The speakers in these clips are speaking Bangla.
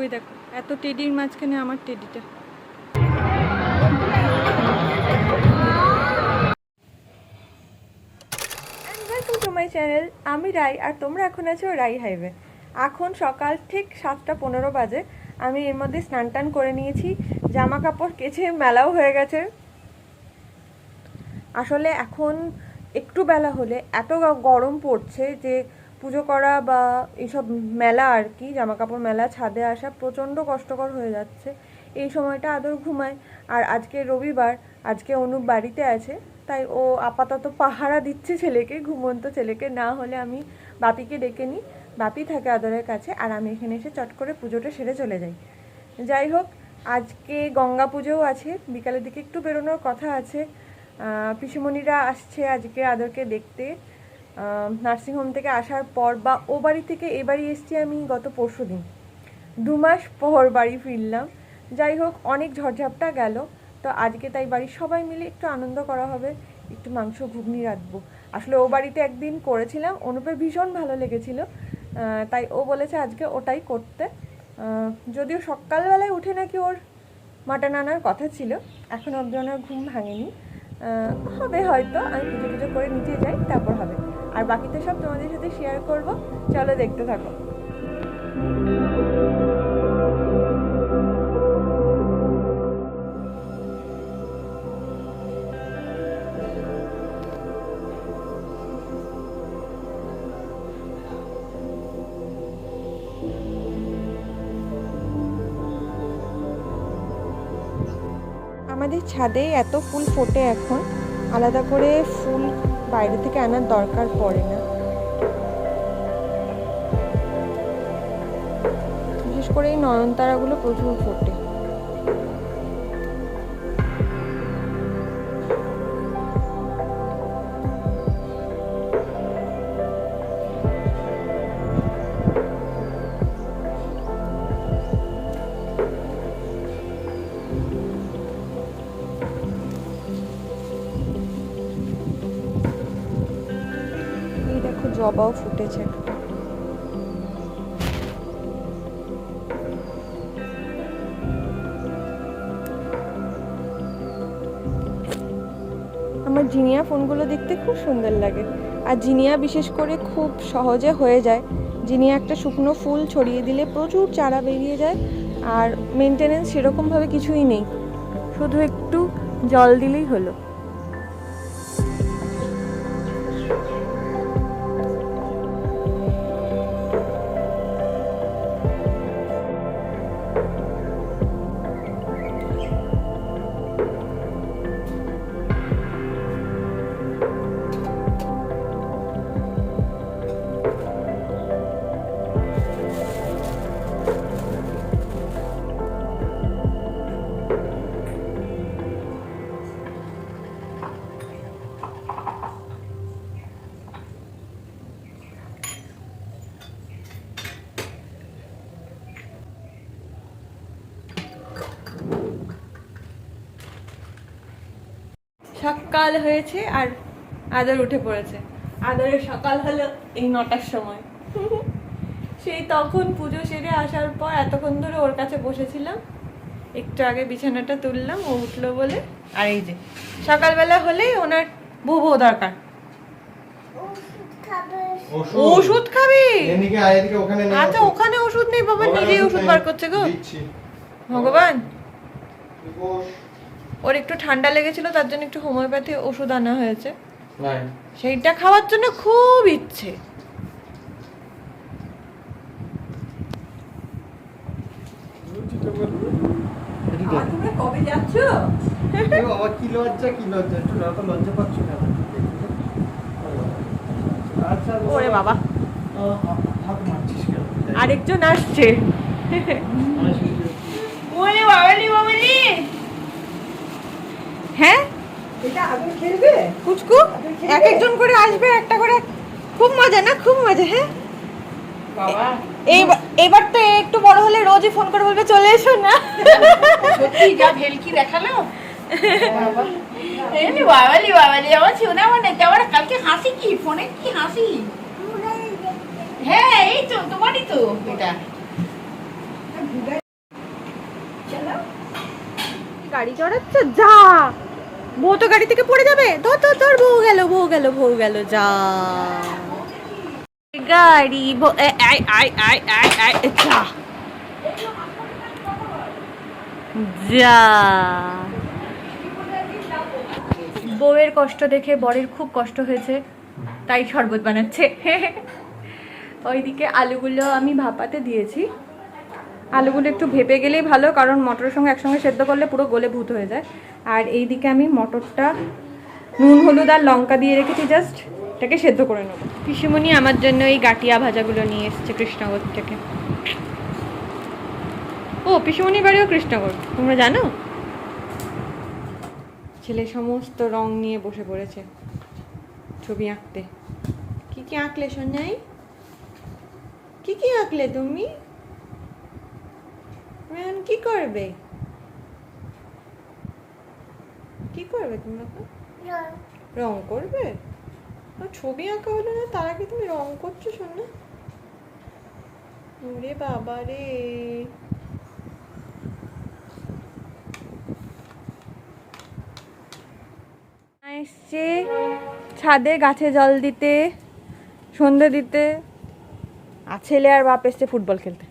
ওই দেখো, এত টেডির মাঝখানে আমার টেডিটা। চ্যানেল আমি রাই, আর তোমরা এখন আছো রাই হাইওয়ে। এখন সকাল ঠিক সাতটা পনেরো বাজে, আমি এর মধ্যে স্নান টান করে নিয়েছি, জামা কাপড় কেচে মেলাও হয়ে গেছে। আসলে এখন একটু বেলা হলে এত গরম পড়ছে যে পুজো করা বা এইসব মেলা আর কি জামা কাপড় মেলা, ছাদে আসা প্রচণ্ড কষ্টকর হয়ে যাচ্ছে। এই সময়টা আদর ঘুমায়। আর আজকে রবিবার, আজকে অনুপ বাড়িতে আছে, তাই ও আপাতত পাহারা দিচ্ছে ছেলেকে, ঘুমন্ত ছেলেকে। না হলে আমি বাপিকে ডেকে নিই। বাপি থাকে আদরের কাছে, আর আমি এখানে এসে চট করে পুজোটা সেরে চলে যাই। যাই হোক, আজকে গঙ্গা পুজোও আছে। বিকালের দিকে একটু বেরোনোর কথা আছে। পিসিমণিরা আসছে আজকে আদরকে দেখতে। নার্সিংহোম থেকে আসার পর বা ও বাড়ি থেকে এ বাড়ি এসছি আমি গত পরশু দিন। দু মাস পর বাড়ি ফিরলাম। যাই হোক, অনেক ঝড়ঝাপটা গেল। তো আজকে তাই বাড়ির সবাই মিলে একটু আনন্দ করা হবে, একটু মাংস ঘুগনি রাখব আসলে ও বাড়িতে একদিন করেছিলাম অনুপে ভীষণ ভালো লেগেছিল। তাই ও বলেছে আজকে ওটাই করতে। যদিও সকালবেলায় উঠে নাকি ওর মাটন আনার কথা ছিল, এখন অবধি ওনার ঘুম ভাঙেনি। হবে হয়তো, আমি পুজো পুজো করে নিচে যাই, তারপর হবে। আর বাকিতে সব তোমাদের সাথে শেয়ার করব। চলো দেখতে থাকো। আমাদের ছাদে এত ফুল ফোটে এখন। আলাদা করে ফুল বাইরে থেকে আনার দরকার পড়ে না। বিশেষ করে এই নয়নতারাগুলো প্রচুর ফোটে। জবাও ফুটেছে। আমার জিনিয়া ফোনগুলো দেখতে খুব সুন্দর লাগে। আর জিনিয়া বিশেষ করে খুব সহজে হয়ে যায়। জিনিয়া একটা শুকনো ফুল ছড়িয়ে দিলে প্রচুর চারা বেরিয়ে যায় আর মেনটেনেন্স সেরকমভাবে কিছুই নেই। শুধু একটু জল দিলেই হলো। সকাল হয়েছে আর আদর উঠে পড়েছে। আদরের সকাল হলো এই নটার সময়। সেই তখন পুজো সেরে আসার পর এতক্ষণ ধরে ওর কাছে বসেছিলাম। একটু আগে বিছানাটা তুললাম ও উঠল বলে আর এই যে সকালবেলা হলেই ওনার বুবো দরকার। ওষুধ খাবি। আচ্ছা ওষুধ। ওখানে ওষুধ নেই বাবা নিজেই ওষুধ বার করছে গো। ভগবান। ওর একটু ঠান্ডা লেগেছিল তার জন্য একটু হোমিওপ্যাথি ওষুধ আনা হয়েছে সেইটা খাওয়ার জন্য খুব ইচ্ছে এদিকে। কবে যাচ্ছ বাবা, কি লজ্জা, কি লজ্জা। একটু তো লজ্জা পাচ্ছ কেন? আচ্ছা, ওরে বাবা হাত মারছিস কেন? আরেকজন আসছে বাবালি হ্যাঁ? কুচকু? এক একজন করে আসবে একটা করে। খুব মজা না? খুব মজা হ্যাঁ? এইবার এবার তো একটু বড় হলে রোজই ফোন করে বলবে চলে এসো না। সত্যি যা ভেলকি দেখাল। বাবালি বাবালি আমার শোনা মানে আমার কালকে হাসি কি? ফোনে কি হাসি? হ্যাঁ এই তো তোমারই তো এটা। গাড়ি চড়াচ্ছে যা! বউ তো গাড়ি থেকে পড়ে যাবে? ধর ধর ধর, বউ গেল বউ গেল বউ গেল, যা। গাড়ি আই আই আই আই আই যা। যা। বউয়ের কষ্ট দেখে বরের খুব কষ্ট হয়েছে, তাই শরবত বানাচ্ছে। ওইদিকে আলুগুলো আমি ভাপাতে দিয়েছি। আলুগুলো একটু ভেপে গেলেই ভালো কারণ মটরের সঙ্গে একসঙ্গে সেদ্ধ করলে পুরো গলে ভূত হয়ে যায়। আর এই দিকে আমি মটরটা নুন হলুদ আর লঙ্কা দিয়ে রেখেছি জাস্ট এটাকে সেদ্ধ করে নেব। পিসিমণি আমার জন্য এই গাটিয়া ভাজাগুলো নিয়ে এসছে কৃষ্ণগর থেকে। ও পিসিমণির বাড়িও কৃষ্ণগর তোমরা জানো? ছেলে সমস্ত রং নিয়ে বসে পড়েছে ছবি আঁকতে। কি কি আঁকলে সঞ্জয় কি কি আঁকলে তুমি? এখন কি করবে? কি করবে তুমি এখন রং। করবে? ছবি আঁকা হলো না তার আগে তুমি রং করছ শোনা ওরে বাবা রে। এসছে ছাদে গাছে জল দিতে সন্ধে দিতে। আর ছেলে আর বাপ এসছে ফুটবল খেলতে।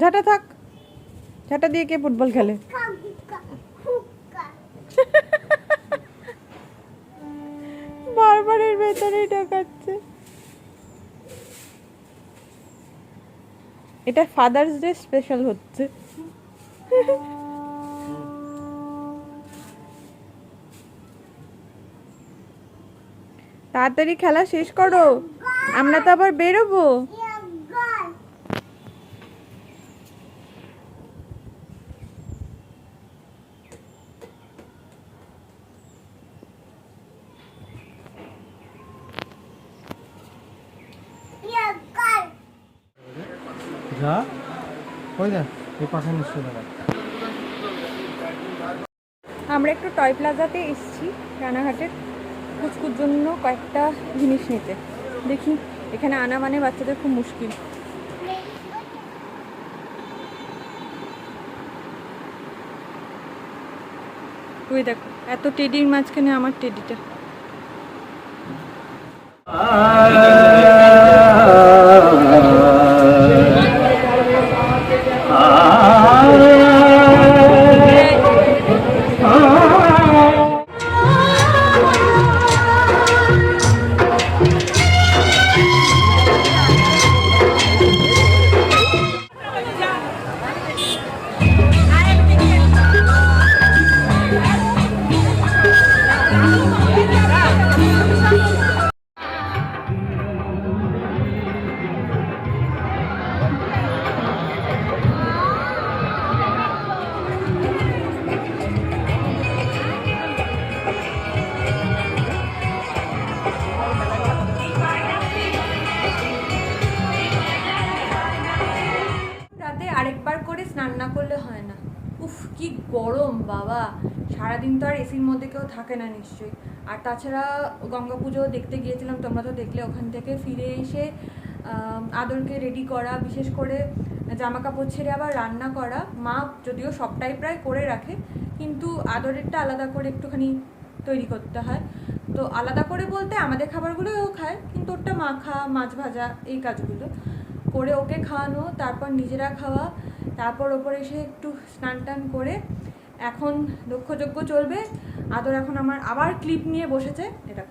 ঝাঁটা থাক। ঝাঁটা দিয়ে কে ফুটবল খেলে? বারবার এর ভেতরেই ঢোকাচ্ছে। এটা ফাদার্স ডে স্পেশাল হচ্ছে। তাড়াতাড়ি খেলা শেষ করো। আমরা তো আবার বেরোবো। যা। ওই দেখ এই পাশে নিশ্চয় আমরা একটু টয় প্লাজাতে এসেছি রানাঘাটের। কুচকুর জন্য কয়েকটা জিনিস নিতে। দেখি এখানে আনা মানে বাচ্চাদের খুব মুশকিল। ওই দেখো এত টেডির মাঝখানে আমার টেডিটা। Ah. বাবা, সারাদিন তো আর এসির মধ্যে কেউ থাকে না নিশ্চয়ই। আর তাছাড়া গঙ্গা পুজো দেখতে গিয়েছিলাম, তোমরা তো দেখলে ওখান থেকে ফিরে এসে আদরকে রেডি করা, বিশেষ করে জামা কাপড় ছেড়ে আবার রান্না করা। মা যদিও সবটাই প্রায় করে রাখে, কিন্তু আদরেরটা আলাদা করে একটুখানি তৈরি করতে হয়। তো আলাদা করে বলতে আমাদের খাবারগুলোও খায়, কিন্তু ওটা মাখা মাছ ভাজা, এই কাজগুলো। করে ওকে খাওয়ানো, তারপর নিজেরা খাওয়া, তারপর ওপরে এসে একটু স্নান টান করে এখন দক্ষযজ্ঞ চলবে। আদর এখন আমার আবার ক্লিপ নিয়ে বসেছে। এটা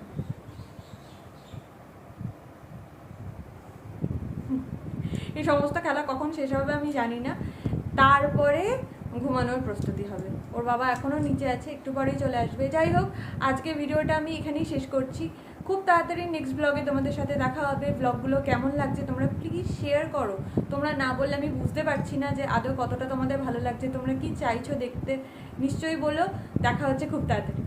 এই সমস্ত খেলা কখন শেষ হবে আমি জানি না। তারপরে ঘুমানোর প্রস্তুতি হবে। ওর বাবা এখনও নিচে আছে, একটু পরেই চলে আসবে। যাই হোক, আজকে ভিডিওটা আমি এখানেই শেষ করছি। খুব তাড়াতাড়ি নেক্সট ব্লগে তোমাদের সাথে দেখা হবে। ব্লগগুলো কেমন লাগছে তোমরা প্লিজ শেয়ার করো। তোমরা না বললে আমি বুঝতে পারছি না যে আদৌ কতটা তোমাদের ভালো লাগছে। তোমরা কি চাইছো দেখতে? নিশ্চয়ই বলো। দেখা হচ্ছে খুব তাড়াতাড়ি।